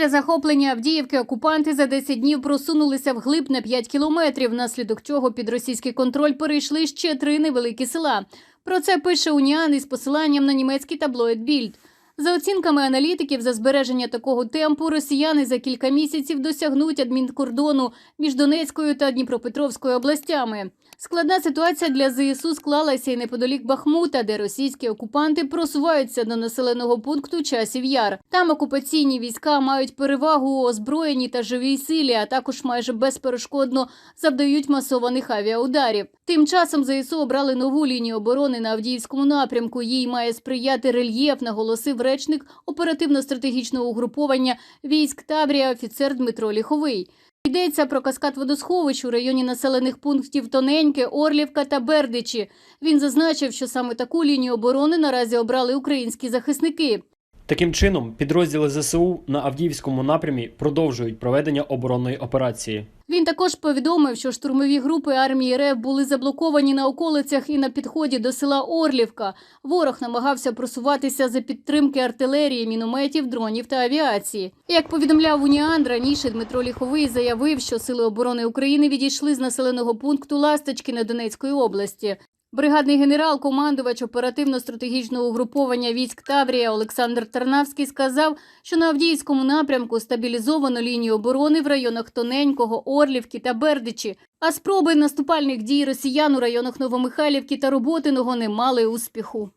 Після захоплення Авдіївки окупанти за 10 днів просунулися вглиб на 5 кілометрів, внаслідок чого під російський контроль перейшли ще три невеликі села. Про це пише Уніан із посиланням на німецький таблоїд Більд. За оцінками аналітиків, за збереження такого темпу росіяни за кілька місяців досягнуть адмінкордону між Донецькою та Дніпропетровською областями. Складна ситуація для ЗСУ склалася і неподалік Бахмута, де російські окупанти просуваються до населеного пункту Часів Яр. Там окупаційні війська мають перевагу у озброєнні та живій силі, а також майже безперешкодно завдають масованих авіаударів. Тим часом ЗСУ обрали нову лінію оборони на Авдіївському напрямку. Їй має сприяти рельєф, наголосив речник оперативно-стратегічного угруповання військ Таврія офіцер Дмитро Ліховий. Йдеться про каскад водосховищ у районі населених пунктів Тоненьке, Орлівка та Бердичі. Він зазначив, що саме таку лінію оборони наразі обрали українські захисники. Таким чином, підрозділи ЗСУ на Авдіївському напрямі продовжують проведення оборонної операції. Він також повідомив, що штурмові групи армії РФ були заблоковані на околицях і на підході до села Орлівка. Ворог намагався просуватися за підтримки артилерії, мінометів, дронів та авіації. Як повідомляв Уніан, раніше Дмитро Ліховий заявив, що сили оборони України відійшли з населеного пункту Ласточки на Донецької області. Бригадний генерал, командувач оперативно-стратегічного угруповання військ Таврія Олександр Тарнавський сказав, що на Авдіївському напрямку стабілізовано лінію оборони в районах Тоненького, Орлівки та Бердичі, а спроби наступальних дій росіян у районах Новомихайлівки та Роботиного не мали успіху.